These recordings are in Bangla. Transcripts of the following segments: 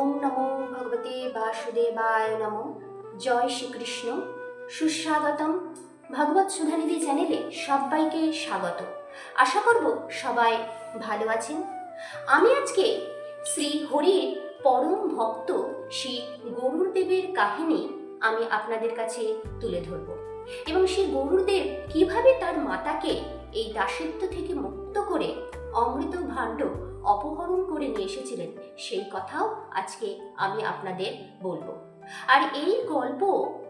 ওম নমো ভগবতে বাসুদেবায় নমো। জয় শ্রীকৃষ্ণ। সুস্বাগতম। ভগবত সুধানিধি চ্যানেলে সবাইকে স্বাগত। আশা করব সবাই ভালো আছেন। আমি আজকে শ্রী হরির পরম ভক্ত শ্রী গরুরদেবের কাহিনী আমি আপনাদের কাছে তুলে ধরব। এবং সেই গরুরদেব কীভাবে তার মাতাকে এই দাসত্ব থেকে মুক্ত করে অমৃত ভাণ্ড অপহরণ করে নিয়ে এসেছিলেন। সেই কথাও আজকে আমি আপনাদের বলব। আর এই গল্প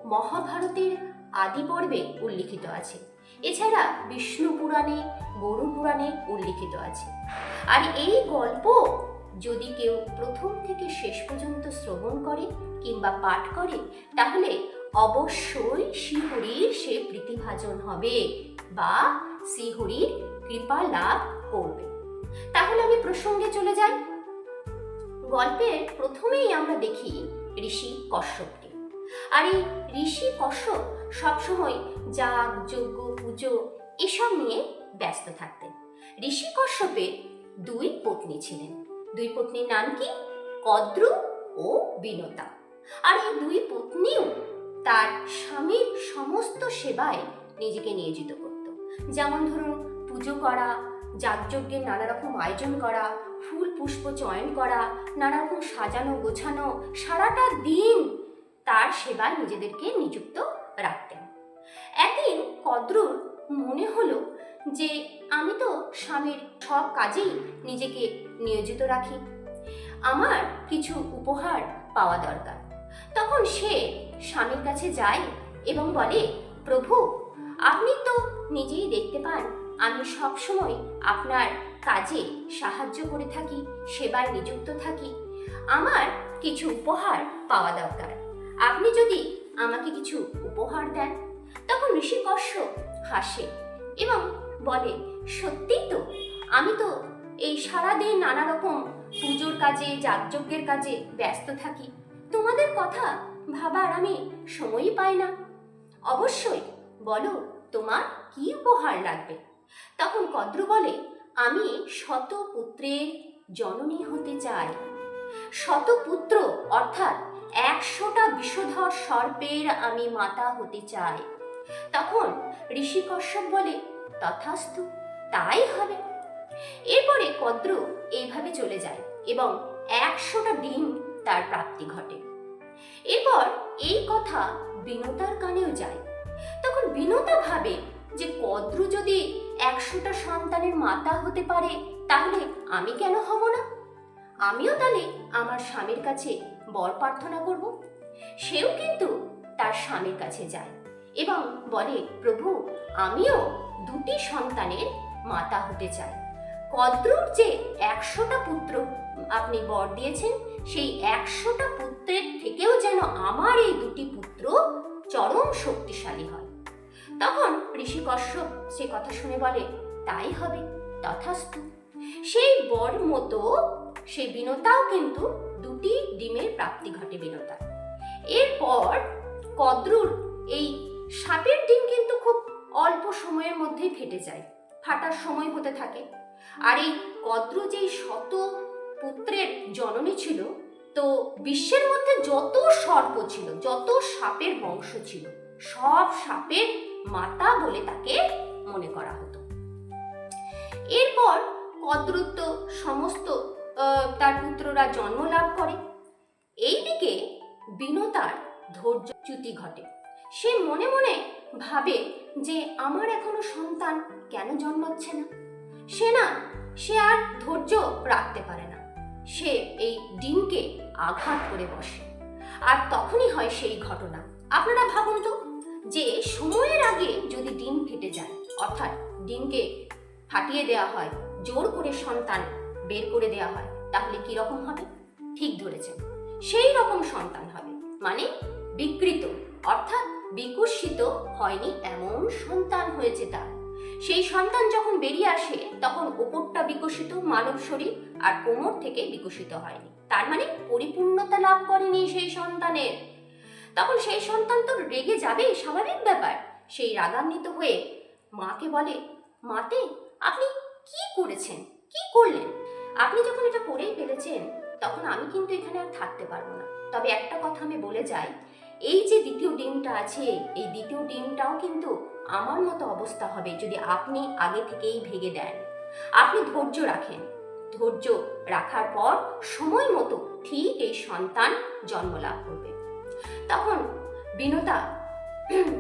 মহাভারতের আদি পর্বে উল্লিখিত আছে। এছাড়া বিষ্ণু পুরাণে, গরু পুরাণে উল্লিখিত আছে। আর এই গল্প যদি কেউ প্রথম থেকে শেষ পর্যন্ত শ্রবণ করে কিংবা পাঠ করে, তাহলে অবশ্যই শ্রীহরির সে প্রীতিভাজন হবে বা শ্রীহরির কৃপা লাভ করবে। তাহলে আমি প্রসঙ্গে চলে যাই। গল্পের প্রথমেই আমরা দেখি ঋষি কশ্যপকে। আর এই ঋষি কশ্যপ সবসময় যাগ, যজ্ঞ, পুজো এসব নিয়ে ব্যস্ত থাকতেন। ঋষি কশ্যপের দুই পত্নী ছিলেন। দুই পত্নীর নাম কি? কদ্রু ও বিনতা। আর এই দুই পত্নীও তার স্বামীর সমস্ত সেবায় নিজেকে নিয়োজিত করত যেমন ধরুন পুজো করা যাগযজ্ঞের নানা রকম আয়োজন করা, ফুল পুষ্প চয়ন করা নানা রকম সাজানো, গোছানো, সারাটা দিন তার সেবায় নিজেদেরকে নিযুক্ত রাখতেন। একদিন কদ্রুর মনে হলো যে, আমি তো স্বামীর সব কাজেই নিজেকে নিয়োজিত রাখি। আমার কিছু উপহার পাওয়া দরকার। তখন সে স্বামীর কাছে যায় এবং বলে, প্রভু আপনি তো নিজেই দেখতে পান, আমি সব সময় আপনার কাজে সাহায্য করে থাকি, সেবায় নিযুক্ত থাকি। আমার কিছু উপহার পাওয়া দরকার। আপনি যদি আমাকে কিছু উপহার দেন, তখন ঋষি কশ্যপ হাসে এবং বলে সত্যিই তো, আমি তো এই সারাদিন নানা রকম পুজোর কাজে, যাগযজ্ঞের কাজে ব্যস্ত থাকি। তোমাদের কথা ভাবার আমি সময়ই পাই না। অবশ্যই বলো তোমার কি উপহার লাগবে? তখন কদ্র বলে, আমি শত পুত্রের জননী হতে চাই। শত পুত্র অর্থাৎ একশোটা বিষধর সর্পের আমি মাতা হতে চাই। তখন ঋষি কশ্যপ বলে, তথাস্তু, তাই হবে। এরপরে কদ্র এইভাবে চলে যায় এবং একশোটা ডিম তার প্রাপ্তি ঘটে। এরপর এই কথা বিনতার কানেও যায়। বিনতা ভাবে যে কদ্র যদি একশোটা সন্তানের মাতা হতে পারে, তাহলে আমি কেন হব না? আমিও তাহলে আমার স্বামীর কাছে বর প্রার্থনা করব। সেও কিন্তু তার স্বামীর কাছে যায় এবং বলে, প্রভু, আমিও দুটি সন্তানের মাতা হতে চাই। কদ্রুর যে একশোটা পুত্র আপনি বর দিয়েছেন, সেই একশোটা পুত্রের থেকেও যেন আমার এই দুটি পুত্র চরম শক্তিশালী হয়। তখন ঋষি কশ্যপ সে কথা শুনে বলে, তাই হবে, তথাস্তু। সেই বর মতো সেই বিনতাও কিন্তু দুটি ডিমের প্রাপ্তি ঘটে বিনতার এরপর কদ্রুর এই সাপের ডিম কিন্তু খুব অল্প সময়ের মধ্যেই ফেটে যায়, ফাটার সময় হতে থাকে। আর এই কদ্র যেই শত পুত্রের জননী ছিল, তো বিশ্বের মধ্যে যত সর্প ছিল, যত সাপের বংশ ছিল, সব সাপের মাতা বলে তাকে মনে করা হতো। এরপর কদ্রুত সমস্ত তার পুত্ররা জন্ম লাভ করে। এইদিকে বিনতার ধৈর্যচ্যুতি ঘটে। সে মনে মনে ভাবে যে আমার এখনও সন্তান কেন জন্মাচ্ছে না? সে না, সে আর ধৈর্য রাখতে পারে না। সে এই ডিমকে আঘাত করে বসে। আর তখনই হয় সেই ঘটনা। আপনারা ভাবুন তো যে সময়ের আগে যদি ডিম ফেটে যায়, অর্থাৎ ডিমকে ফাটিয়ে দেওয়া হয়, জোর করে সন্তান বের করে দেওয়া হয়, তাহলে কি রকম হবে? ঠিক ধরেছেন। সেই রকম সন্তান হবে মানে বিকৃত, অর্থাৎ বিকশিত হয়নি এমন সন্তান হয়েছে তার। সেই সন্তান যখন বেরিয়ে আসে, তখন ওপরটা বিকশিত, মানব শরীর আর কোমর থেকে বিকশিত হয়নি। তার মানে পরিপূর্ণতা লাভ করেনি সেই সন্তানের। তখন সেই সন্তান তো রেগে যাবে, স্বাভাবিক ব্যাপার। সেই রাগান্বিত হয়ে মাকে বলে, মাতে, আপনি কি করেছেন? কি করলেন? আপনি যখন এটা করেই ফেলেছেন, তখন আমি কিন্তু এখানে আর থাকতে পারব না। তবে একটা কথা আমি বলে যাই, এই যে দ্বিতীয় ডিমটা আছে, এই দ্বিতীয় ডিমটাও কিন্তু আমার মতো অবস্থা হবে যদি আপনি আগে থেকেই ভেঙে দেন। আপনি ধৈর্য রাখেন। ধৈর্য রাখার পর সময় মতো ঠিক এই সন্তান জন্ম লাভ করবে তখন বিনতা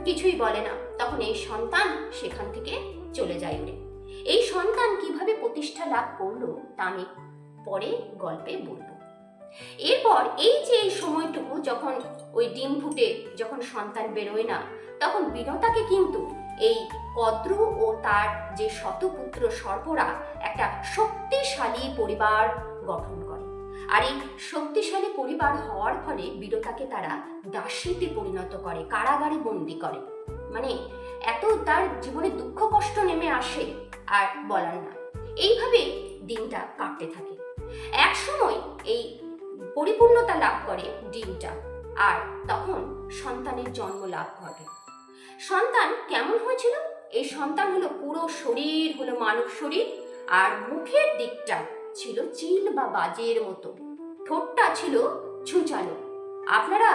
কিছুই বলে না। তখন এই সন্তান সেখান থেকে চলে যায় এই সন্তান কীভাবে প্রতিষ্ঠা লাভ করল, তা আমি পরে গল্পে বলব। এরপর এই যে এই সময়টুকু যখন ওই ডিম ফুটে যখন সন্তান বেরোয় না, তখন বিনতাকে কিন্তু এই কদ্রু ও তার যে শতপুত্র সর্পরা একটা শক্তিশালী পরিবার গঠন করে। আর এই শক্তিশালী পরিবার হওয়ার ফলে বীরতাকে তারা দাসীতে পরিণত করে, কারাগারে বন্দি করে। মানে এত তার জীবনে দুঃখ কষ্ট নেমে আসে আর বলার না। এইভাবে দিনটা কাটতে থাকে। এক সময় এই পরিপূর্ণতা লাভ করে ডিমটা আর তখন সন্তানের জন্ম লাভ ঘটে। সন্তান কেমন হয়েছিল? এই সন্তান হলো পুরো শরীর, হলো মানব শরীর আর মুখের দিকটা ছিল চিল বা বাজের মতো। ঠোঁটটা ছিল ছুঁচালো আপনারা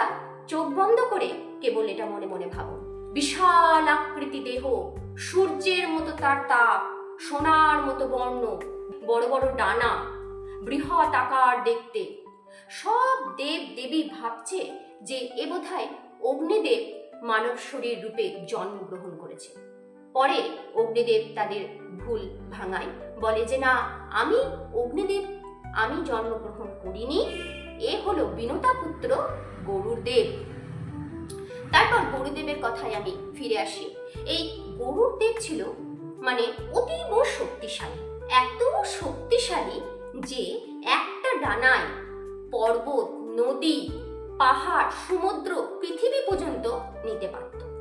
চোখ বন্ধ করে কেবল এটা মনে মনে ভাবুন। বিশাল আকৃতি দেহ, সূর্যের মতো তার তাপ, সোনার মতো বর্ণ, বড় বড় ডানা, বৃহৎ আকার দেখতে। সব দেব দেবী ভাবছে যে এ বোধহয় অগ্নিদেব মানব শরীর রূপে জন্মগ্রহণ করেছে। পরে অগ্নিদেব তাদের ভুল ভাঙায়। বলে যে, না, আমি অগ্নিদেব, আমি জন্মগ্রহণ করিনি। এ হলো বিনতা পুত্র গরুর দেব তারপর গরুদেবের কথায় আমি ফিরে আসি। এই গরুর দেব ছিল মানে অতীব শক্তিশালী, এত শক্তিশালী যে একটা ডানায় পর্বত, নদী, পাহাড়, সমুদ্র, পৃথিবী পর্যন্ত নিতে পারত।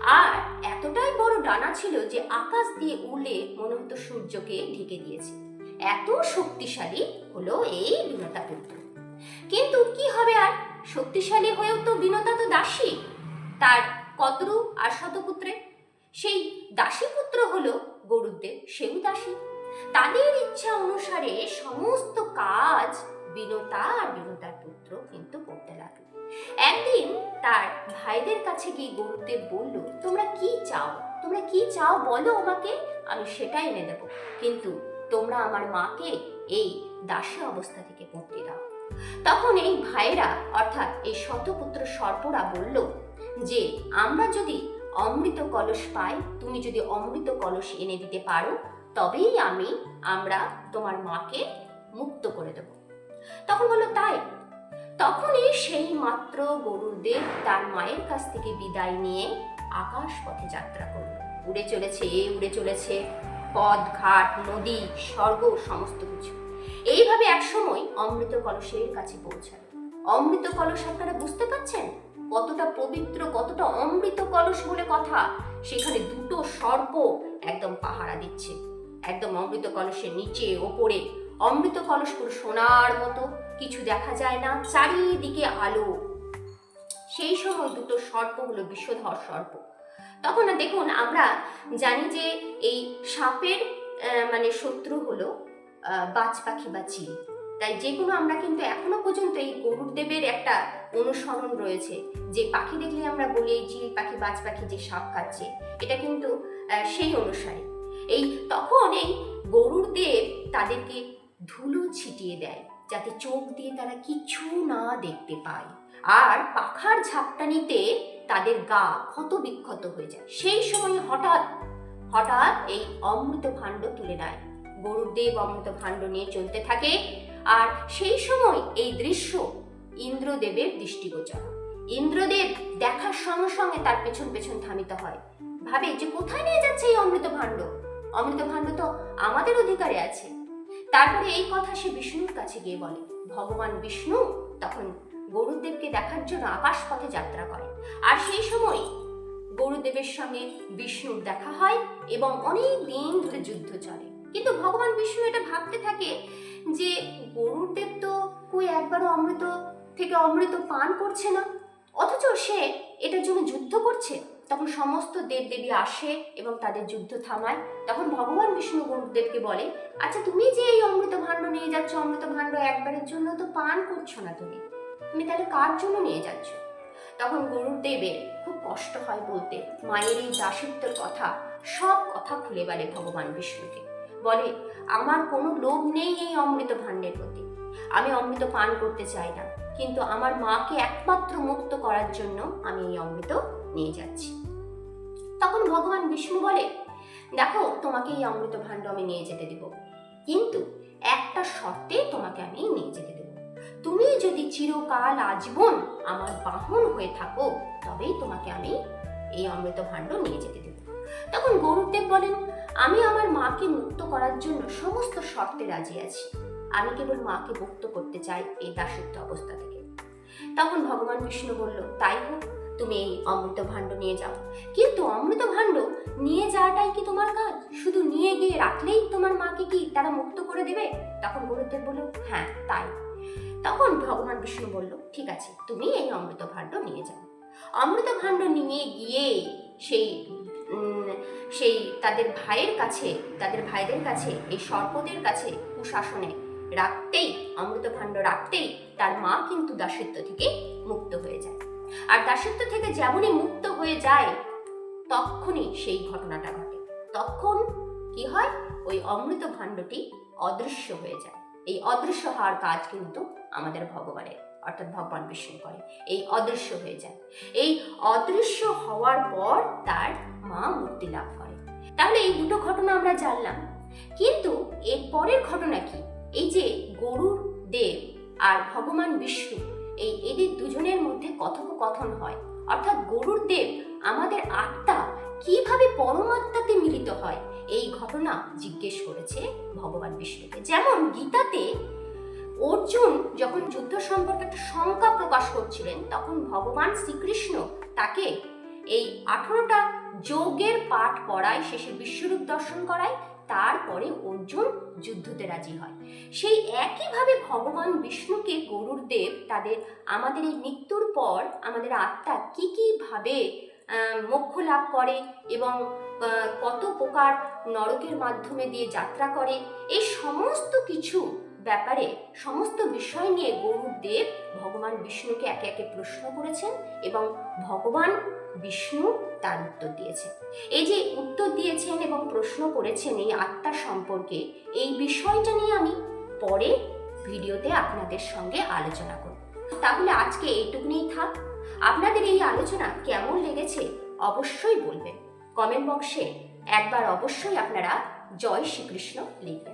আর এতটাই বড় ডানা ছিল যে আকাশ দিয়ে উড়লে মনে হতো সূর্যকে ঢেকে দিয়েছে। এত শক্তিশালী হলো এই বিনতা পুত্র। কিন্তু কি হবে আর? শক্তিশালী হয়েও তো বিনতা তো দাসী। তার কতরু আর শতপুত্রে? সেই দাসী পুত্র হলো গরুদেব সেও দাসী। তাদের ইচ্ছা অনুসারে সমস্ত কাজ বিনতা আর বিনতার পুত্র কিন্তু একদিন তার ভাইদের কাছে গিয়ে গরুদেব বলল, তোমরা কি চাও? তোমরা কি চাও বলো আমাকে, আমি সেটাই এনে দেবো। কিন্তু তোমরা আমার মাকে এই দাসী অবস্থা থেকে মুক্তি দাও। তখন এই ভাইরা অর্থাৎ এই শতপুত্র সর্পরা বলল, যে আমরা যদি অমৃত কলস পাই, তুমি যদি অমৃত কলস এনে দিতে পারো, তবেই আমি, আমরা তোমার মাকে মুক্ত করে দেব। তখন বলল, তাই তখনই সেই মাত্র গরুদেব তার মায়ের কাছ থেকে বিদায় নিয়ে আকাশ পথে যাত্রা করল। উড়ে চলেছে উড়ে চলেছে। পথ, ঘাট, নদী, স্বর্গ, সমস্ত কিছু। এইভাবে একসময় অমৃত কলসের কাছে পৌঁছালো। অমৃত কলস আপনারা বুঝতে পারছেন কতটা পবিত্র, কতটা অমৃত কলস বলে কথা। সেখানে দুটো সর্প একদম পাহারা দিচ্ছে। একদম অমৃত কলসের নিচে, ওপরে অমৃত কলস পুরো সোনার মতো কিছু দেখা যায় না, চারিদিকে আলো। সেই সময় দুটো সর্প হলো বিষধর সর্প। তখন দেখুন, আমরা জানি যে এই সাপের মানে শত্রু হলো বাজ পাখি বা চিল। তাই যেগুলো আমরা কিন্তু এখনও পর্যন্ত এই গরুর দেবের একটা অনুসরণ রয়েছে। যে পাখি দেখলে আমরা বলি এই চিল পাখি, বাজ পাখি যে সাপ খাচ্ছে এটা কিন্তু সেই অনুসারে। এই তখন এই গরুর দেব তাদেরকে ধুলো ছিটিয়ে দেয়, যাতে চোখ দিয়ে তারা কিছু না দেখতে পায়। আর পাখার ঝাপটানিতে তাদের গা ক্ষত বিক্ষত হয়ে যায়। সেই সময় হঠাৎ হঠাৎ এই অমৃত ভাণ্ড তুলে নেয়। গরুদেব অমৃত ভাণ্ড নিয়ে চলতে থাকে। আর সেই সময় এই দৃশ্য ইন্দ্রদেবের দৃষ্টিগোচর। ইন্দ্রদেব দেখার সঙ্গে সঙ্গে তার পেছন পেছন থামিত হয়। ভাবে যে কোথায় নিয়ে যাচ্ছে এই অমৃত ভাণ্ড? অমৃত ভাণ্ড তো আমাদের অধিকারে আছে। তারপরে এই কথা সে বিষ্ণুর কাছে গিয়ে বলে, ভগবান বিষ্ণু তখন গরুদেবকে দেখার জন্য আকাশ পথে যাত্রা করে আর সেই সময় গরুদেবের সঙ্গে বিষ্ণুর দেখা হয় এবং অনেক দিন ধরে যুদ্ধ চলে। কিন্তু ভগবান বিষ্ণু এটা ভাবতে থাকে যে গরুদেব তো কই একবারও অমৃত থেকে অমৃত পান করছে না। অথচ সে এটার জন্য যুদ্ধ করছে। তখন সমস্ত দেবদেবী আসে এবং তাদের যুদ্ধ থামায়। তখন ভগবান বিষ্ণু গুরুদেবকে বলে আচ্ছা তুমি যে এই অমৃত ভাণ্ড নিয়ে যাচ্ছ, অমৃত ভাণ্ড একবারের জন্য তো পান করছ না তুমি। তুমি তাহলে কার জন্য নিয়ে যাচ্ছ? তখন গুরুদেবের খুব কষ্ট হয় বলতে। মায়ের এই দাসিত্বের কথা, সব কথা খুলে বলে ভগবান বিষ্ণুকে। বলে, আমার কোনো লোভ নেই এই অমৃত ভাণ্ডের প্রতি। আমি অমৃত পান করতে চাই না। কিন্তু আমার মাকে একমাত্র মুক্ত করার জন্য আমি এই অমৃত নিয়ে যাচ্ছি। তখন ভগবান বিষ্ণু বলে, দেখো, তোমাকে এই অমৃত ভাণ্ড আমি নিয়ে যেতে দেব। কিন্তু একটা শর্তে তোমাকে আমি নিয়ে যেতে দেব। তুমি যদি চিরকাল আজীবন আমার বাহন হয়ে থাকো, তবেই তোমাকে আমি এই অমৃত ভাণ্ড নিয়ে যেতে দেব। তখন গৌরদেব বলেন, আমি আমার মাকে মুক্ত করার জন্য সমস্ত শর্তে রাজি আছি। আমি কেবল মাকে মুক্ত করতে চাই এই দাসত্ব অবস্থা থেকে। তখন ভগবান বিষ্ণু বলল, তাই হোক তুমি এই অমৃত ভাণ্ড নিয়ে যাও। কিন্তু অমৃত ভাণ্ড নিয়ে যাওয়াটাই কি তোমার কাজ? শুধু নিয়ে গিয়ে রাখলেই তোমার মাকে কি তারা মুক্ত করে দেবে? তখন গুরুদেব বলল হ্যাঁ তাই। তখন ভগবান বিষ্ণু বলল, ঠিক আছে, তুমি এই অমৃত ভাণ্ড নিয়ে যাও। অমৃত ভাণ্ড নিয়ে গিয়ে সেই সেই তাদের ভাইয়ের কাছে, তাদের ভাইদের কাছে, এই সর্পদের কাছে কুশাসনে রাখতেই, অমৃত ভাণ্ড রাখতেই তার মা কিন্তু দাসত্ব থেকে মুক্ত হয়ে যায়। আর দাসত্ব থেকে যেমনই মুক্ত হয়ে যায় তখনই সেই ঘটনাটা ঘটে। তখন কি হয়? ওই অমৃত ভাণ্ডটি অদৃশ্য হয়ে যায়। এই অদৃশ্য হওয়ার কাজ কিন্তু আমাদের ভগবানের অর্থাৎ ভগবান বিষ্ণু করে। এই অদৃশ্য হয়ে যায়। এই অদৃশ্য হওয়ার পর তার মা মুক্তি লাভ করে। তাহলে এই দুটো ঘটনা আমরা জানলাম। কিন্তু এর পরের ঘটনা কি? এই যে গরুর দেব আর ভগবান বিষ্ণু এই এদের দুজনের মধ্যে কথোপকথন হয়। অর্থাৎ গরুর দেব আমাদের আত্মা কীভাবে পরমাত্মাতে মিলিত হয়, এই ঘটনা জিজ্ঞেস করেছে ভগবান বিষ্ণুকে। যেমন গীতাতে অর্জুন যখন যুদ্ধ সম্পর্কে একটা শঙ্কা প্রকাশ করছিলেন, তখন ভগবান শ্রীকৃষ্ণ তাকে এই আঠারোটা যোগের পাঠ পড়ায়, শেষে বিশ্বরূপ দর্শন করায় তারপরে অর্জুন যুদ্ধতে রাজি হয়। সেই একইভাবে ভগবান বিষ্ণুকে গরুর দেব তাদের, আমাদের এই মৃত্যুর পর আমাদের আত্মা কী কীভাবে মোক্ষ লাভ করে এবং কত প্রকার নরকের মাধ্যমে দিয়ে যাত্রা করে, এই সমস্ত কিছু ব্যাপারে, সমস্ত বিষয় নিয়ে গরুর দেব ভগবান বিষ্ণুকে একে একে প্রশ্ন করেছেন এবং ভগবান বিষ্ণু তার উত্তর দিয়েছেন। এই যে উত্তর দিয়েছেন এবং প্রশ্ন করেছেন এই আত্মা সম্পর্কে, এই বিষয়টা নিয়ে আমি পরে ভিডিওতে আপনাদের সঙ্গে আলোচনা করব। তাহলে আজকে এইটুকুনেই থাক। আপনাদের এই আলোচনা কেমন লেগেছে অবশ্যই বলবেন। কমেন্ট বক্সে একবার অবশ্যই আপনারা জয় শ্রীকৃষ্ণ লিখবেন।